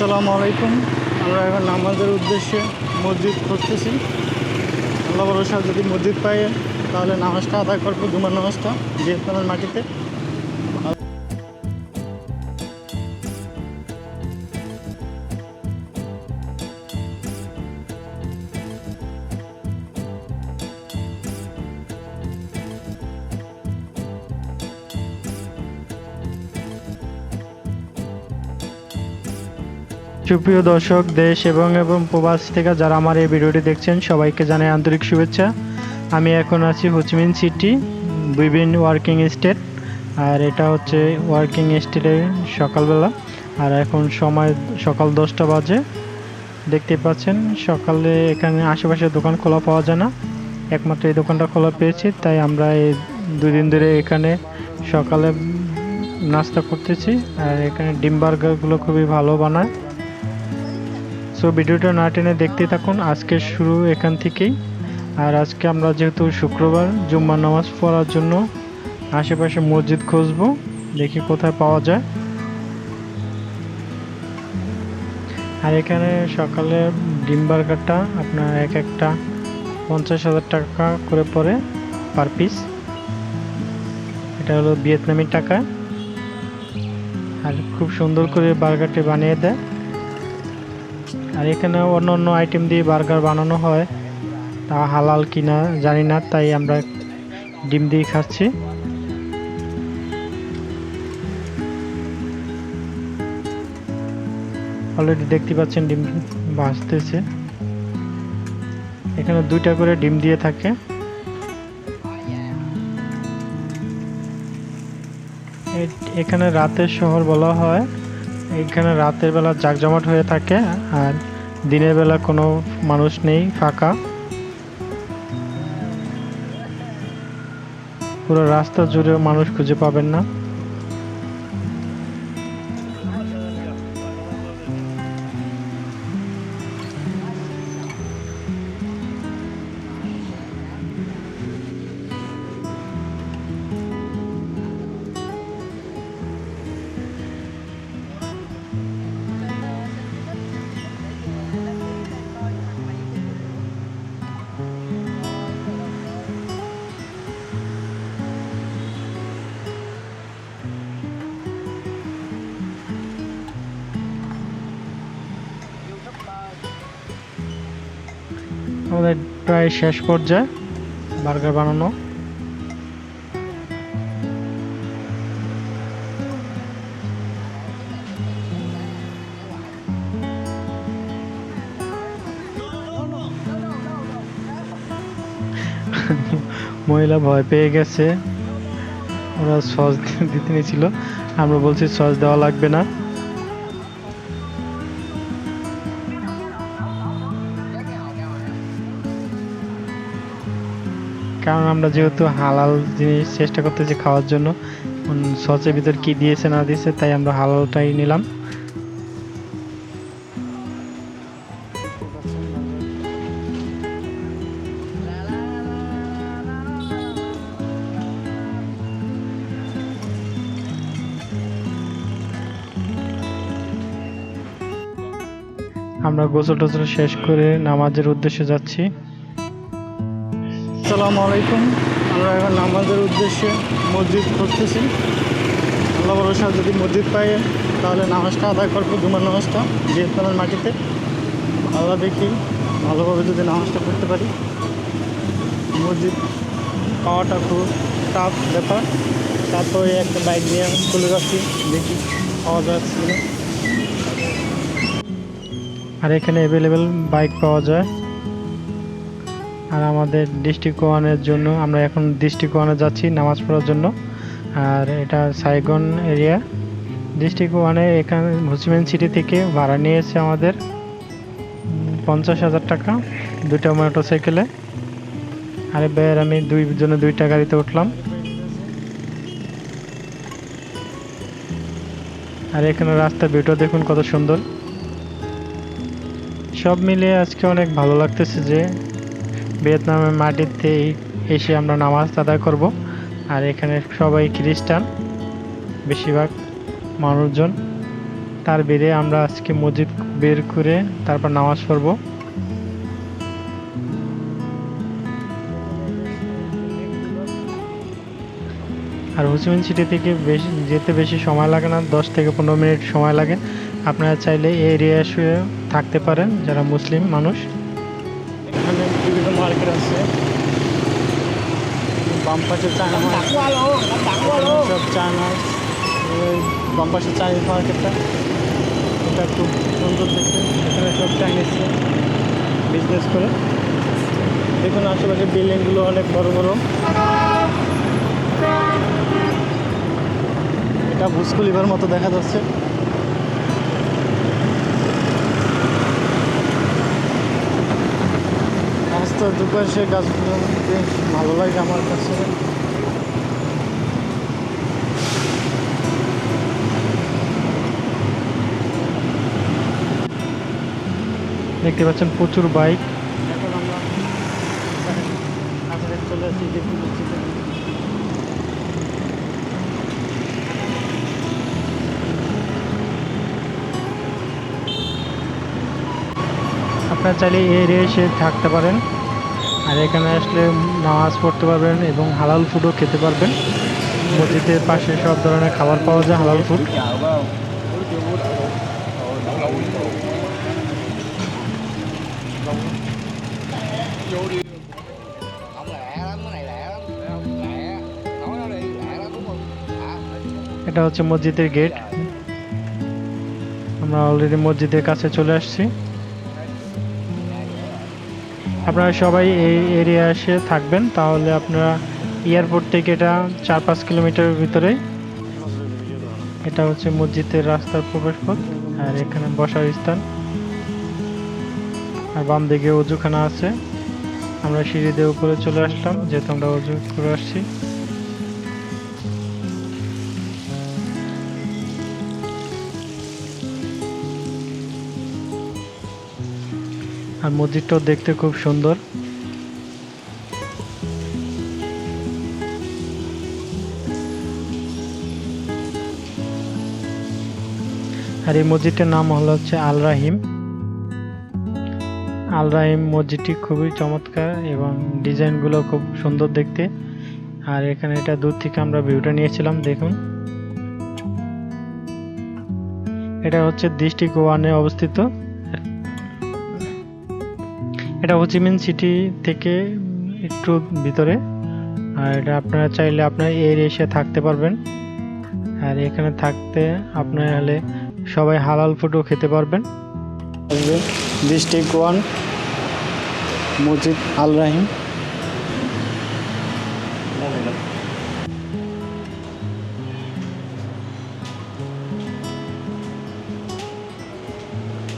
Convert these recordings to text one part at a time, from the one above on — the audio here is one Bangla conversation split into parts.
আসসালামু আলাইকুম। আমরা এখন নামাজের উদ্দেশ্যে মসজিদ খুঁজতেছি। আল্লাহ ভরসা, যদি মসজিদ পাই তাহলে নামাজটা আদায় করব, জুমার নামাজটা যেহেতু মাটিতে। সুপ্রিয় দর্শক, দেশ এবং এবং প্রবাস থেকে যারা আমার এই ভিডিওটি দেখছেন, সবাইকে জানাই আন্তরিক শুভেচ্ছা। আমি এখন আছি হোচিমিন সিটি বিভিন্ন ওয়ার্কিং স্টেট, আর এটা হচ্ছে ওয়ার্কিং স্টেটের সকালবেলা। আর এখন সময় সকাল দশটা বাজে। দেখতে পাচ্ছেন, সকালে এখানে আশেপাশে দোকান খোলা পাওয়া যায় না। একমাত্র এই দোকানটা খোলা পেয়েছি, তাই আমরা এই দুই দিন ধরে এখানে সকালে নাস্তা করতেছি। আর এখানে ডিম বার্গারগুলো খুবই ভালো বানায়। সো ভিডিওটা না টেনে দেখতে থাকুন। আজকে শুরু এখান থেকেই। আর আজকে আমরা যেহেতু শুক্রবার জুম্মা নামাজ পড়ার জন্য আশেপাশে মসজিদ খুঁজবো, দেখি কোথায় পাওয়া যায়। আর এখানে সকালে ডিম বার্গারটা আপনার এক একটা পঞ্চাশ হাজার টাকা করে পড়ে পার পিস। এটা হলো ভিয়েতনামি টাকা। আর খুব সুন্দর করে বার্গারটি বানিয়ে দেয়। আর এখানে অন্য অন্য আইটেম দিয়ে বার্গার বানানো হয়। তা হালাল কিনা জানি না, তাই আমরা ডিম দিয়ে খাচ্ছি। অলরেডি দেখতে পাচ্ছেন ডিম ভাজতেছে। এখানে দুইটা করে ডিম দিয়ে থাকে। এখানে রাতের শহর বলা হয়। এখানে রাতের বেলা জাকজমাট হয়ে থাকে। আর দিনের বেলা কোনো মানুষ নেই ফাঁকা। পুরো রাস্তা জুড়ে মানুষ খুঁজে পাবেন না। আমাদের প্রায় শেষ পর্যায়ে বার্গার বানানো। মহিলা ভয় পেয়ে গেছে। ওরা সস দিতে নিয়েছিল। আমরা বলছি সস দেওয়া লাগবে না। কারণ আমরা যেহেতু হালাল জিনিস চেষ্টা করতেছি খাওয়ার জন্য সসের ভিতর কি দিয়েছে না দিয়েছে তাই আমরা হালালটাই নিলাম। আমরা গোসল টোসল শেষ করে নামাজের উদ্দেশ্যে যাচ্ছি। আসসালামু আলাইকুম। আমরা এখন নামাজের উদ্দেশ্যে মসজিদ খুঁজতেছি। আল্লাহ ভরসা যদি মসজিদ পাই তাহলে নামাজটা আদায় করব, জুমার নামাজটা ভিয়েতনামের মাটিতে। আল্লাহ দেখি, ভালোভাবে যদি নামাজটা করতে পারি। মসজিদ পাওয়াটা খুব টাফ ব্যাপার। তারপরে একটা বাইক নিয়ে চলে যাচ্ছি, দেখি পাওয়া যাচ্ছে আর এখানে অ্যাভেলেবেল বাইক পাওয়া যায়। আর আমাদের ডিস্ট্রিক্ট ওয়ানের জন্য আমরা এখন ডিস্ট্রিক্ট ওয়ানে যাচ্ছি নামাজ পড়ার জন্য। আর এটা সাইগন এরিয়া। ডিস্ট্রিক্ট ওয়ানে এখানে হুসিমেন সিটি থেকে ভাড়া নিয়েছে আমাদের পঞ্চাশ হাজার টাকা দুইটা মোটরসাইকেলে। আর বের আমি দুই জন্য দুইটা গাড়িতে উঠলাম। আর এখানে রাস্তা ভিউটা দেখুন কত সুন্দর। সব মিলিয়ে আজকে অনেক ভালো লাগতেছে যে ভিয়েতনামের মাটিতে এসে আমরা নামাজ আদায় করব। আর এখানে সবাই খ্রিস্টান, বেশিরভাগ মানুষজন। তার বেড়ে আমরা আজকে মসজিদ বের করে তারপর নামাজ পড়ব। আর হুচিমিন সিটি থেকে বেশি, যেতে বেশি সময় লাগে না, দশ থেকে পনেরো মিনিট সময় লাগে। আপনারা চাইলে এই এরিয়ায় শুয়ে থাকতে পারেন, যারা মুসলিম মানুষ। বাম পাশে চায়না সব চায়না। ওই বাম পাশে চাইনিজ মার্কেটটা এটা খুব সুন্দর দেখতে। এখানে সব চাইনিজ বিজনেস করে। দেখুন আশেপাশে বিল্ডিংগুলো অনেক বড় বড়। এটা ভুসকুলিভার মতো দেখা যাচ্ছে। রাস্তার দুপাশে গাছগুলো বেশ ভালো লাগে আমার কাছে। দেখতে পাচ্ছেন প্রচুর বাইক। এখন আমরা চলে। আপনারা চাইলে এই এসে থাকতে পারেন। আর এখানে আসলে নামাজ পড়তে পারবেন এবং হালাল ফুডও খেতে পারবেন। মসজিদের পাশে সব ধরনের খাবার পাওয়া যায়, হালাল ফুড? এটা হচ্ছে মসজিদের গেট। আমরা অলরেডি মসজিদের কাছে চলে আসছি। আপনারা সবাই এই এরিয়া এসে থাকবেন, তাহলে আপনারা এয়ারপোর্ট থেকে এটা চার পাঁচ কিলোমিটারের ভিতরে এটা হচ্ছে মসজিদের রাস্তার প্রবেশ পথ আর এখানে বসার স্থান। আর বাম দিকে অজুখানা আছে। আমরা সিঁড়ি দিয়ে উপরে চলে আসলাম, যেহেতু আমরা অজু করে আসছি। আর মসজিদটাও দেখতে খুব সুন্দর। আর এই মসজিদটার নাম হলো হচ্ছে আল রাহিম। আল রাহিম মসজিদটি খুবই চমৎকার এবং ডিজাইনগুলো খুব সুন্দর দেখতে। আর এখানে এটা দূর থেকে আমরা ভিউটা নিয়েছিলাম, দেখুন। এটা হচ্ছে ডিস্ট্রিক্ট ওয়ানে অবস্থিত। এটা হোচিমিন সিটি থেকে একটু ভিতরে। আর এটা আপনারা চাইলে আপনার এই এসে থাকতে পারবেন। আর এখানে থাকতে আপনার হলে সবাই হালাল ফুডও খেতে পারবেন। ডিস্ট্রিক্ট ওয়ান মসজিদ আল রাহিম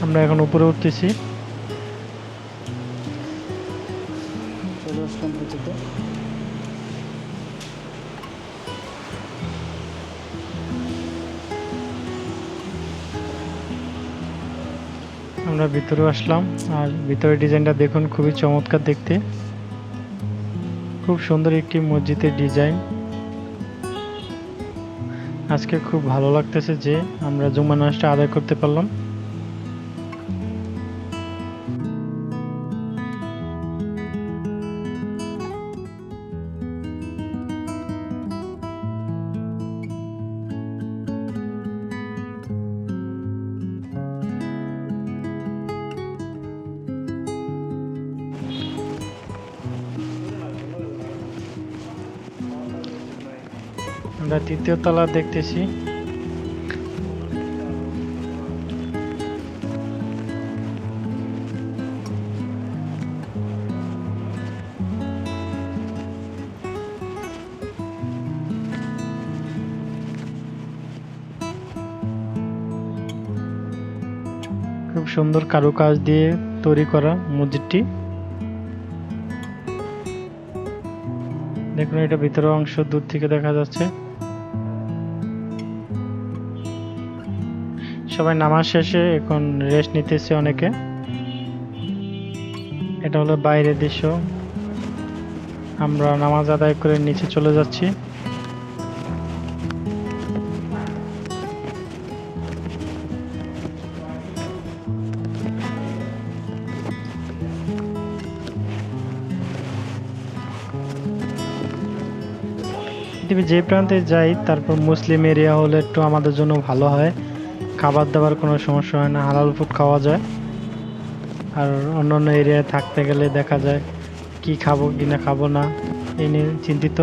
আমরা এখন উপরে উঠতেছি। আমরা ভিতরে আসলাম। আর ভিতরে ডিজাইনটা দেখুন, খুবই চমৎকার দেখতে। খুব সুন্দর একটি মসজিদের ডিজাইন। আজকে খুব ভালো লাগতেছে যে আমরা জুম্মা নামাজটা আদায় করতে পারলাম। আমরা তৃতীয় তলা দেখতেছি। খুব সুন্দর কারুকাজ দিয়ে তৈরি করা মসজিদটি। দেখুন, এটা ভিতরের অংশ, দূর থেকে দেখা যাচ্ছে। সবাই নামাজ শেষে এখন রেস্ট নিতেছে অনেকে। এটা হলো বাইরের দৃশ্য। আমরা নামাজ আদায় করে নিচে চলে যাচ্ছি। পৃথিবী যে প্রান্তে যাই, তারপর মুসলিম এরিয়া হলে একটু আমাদের জন্য ভালো হয়। খাবার দাবার কোনো সমস্যা হয় না, হালাল ফুড খাওয়া যায়। আর অন্য অন্য এরিয়ায় থাকতে গেলে দেখা যায় কি খাব, কি না খাব না, এই নিয়ে চিন্তিত।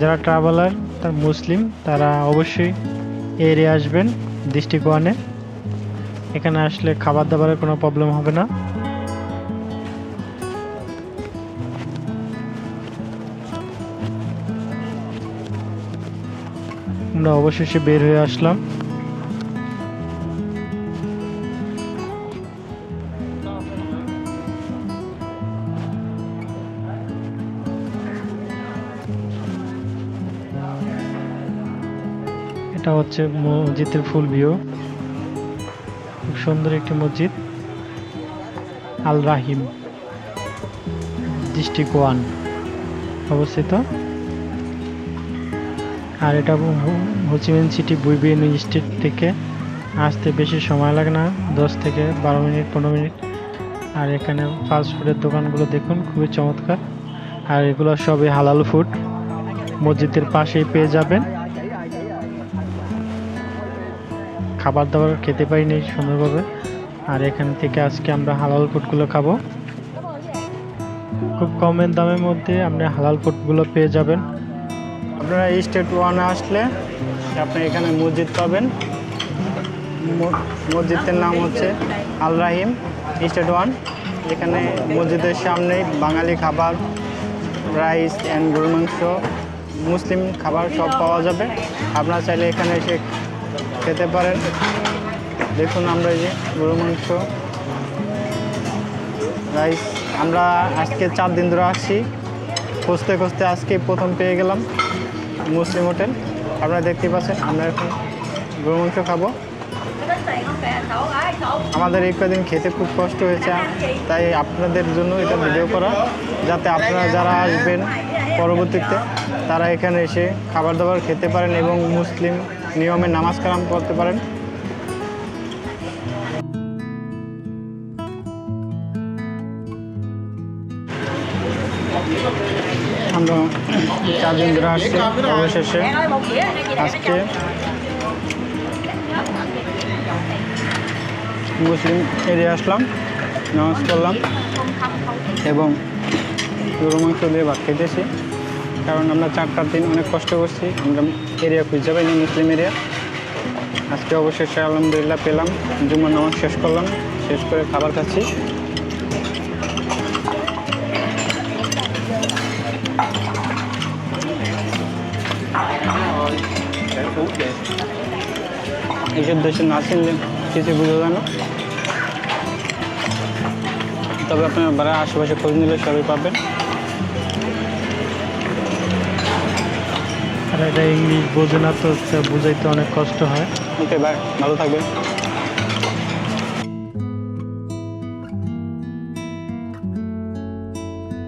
যারা ট্রাভেলার তার মুসলিম, তারা অবশ্যই এরিয়া আসবেন দৃষ্টিকোণে। এখানে আসলে খাবার দাবারের কোনো প্রবলেম হবে না। আমরা অবশেষে বের হয়ে আসলাম। এটা হচ্ছে মসজিদের ফুল ভিউ। খুব সুন্দর একটি মসজিদ। আল রাহিম ডিস্ট্রিক্ট ওয়ান অবস্থিত। আর এটা হোচিমিন সিটি বুইবিএন স্ট্রিট থেকে আসতে বেশি সময় লাগে না, দশ থেকে বারো মিনিট, পনেরো মিনিট। আর এখানে ফাস্ট ফুডের দোকানগুলো দেখুন, খুবই চমৎকার। আর এগুলো সবই হালাল ফুড মসজিদের পাশেই পেয়ে যাবেন। খাবার দাবার খেতে পারিনি সুন্দরভাবে। আর এখান থেকে আজকে আমরা হালাল ফুডগুলো খাব। খুব কমের দামের মধ্যে আপনি হালাল ফুডগুলো পেয়ে যাবেন। আপনারা স্টেট ওয়ানে আসলে আপনি এখানে মসজিদ পাবেন। মসজিদের নাম হচ্ছে আল রাহিম স্টেট ওয়ান। এখানে মসজিদের সামনে বাঙালি খাবার, রাইস অ্যান্ড গরু মাংস, মুসলিম খাবার সব পাওয়া যাবে। আপনারা চাইলে এখানে এসে খেতে পারেন। দেখুন আমরা এই যে গরু মাংস, রাইস, আমরা আজকে চার দিন ধরে আসছি। খুঁজতে খুঁজতে আজকে প্রথম পেয়ে গেলাম মুসলিম হোটেল। আপনারা দেখতে পাচ্ছেন, আমরা এখন গরু মাংস খাব। আমাদের এই কদিন খেতে খুব কষ্ট হয়েছে, তাই আপনাদের জন্য এটা ভিডিও করা, যাতে আপনারা যারা আসবেন পরবর্তীতে, তারা এখানে এসে খাবার দাবার খেতে পারেন এবং মুসলিম নিয়মে নামাজ কালাম করতে পারেন। আমরা চার দিন ধরে আসছি অবশেষে আজকে। মুসলিম এরিয়া আসলাম, নামাজ পড়লাম এবং গরু মাংস দিয়ে ভাত খেতেছি। কারণ আমরা চারটার দিন অনেক কষ্ট করছি। আমরা এরিয়া খুঁজে পাইনি মুসলিম এরিয়া আজকে অবশেষে আলহামদুলিল্লাহ পেলাম। জুমার নামাজ শেষ করলাম। শেষ করে খাবার খাচ্ছি। এইসব দেশে না চিনলে কিছু বোঝা যায় না। তবে আপনার আশেপাশে খোঁজ নিলে সবই পাবেন। আর এটা ইংলিশ বোঝে না তো বুঝাইতে অনেক কষ্ট হয়। ওকে বাই ভালো থাকবেন।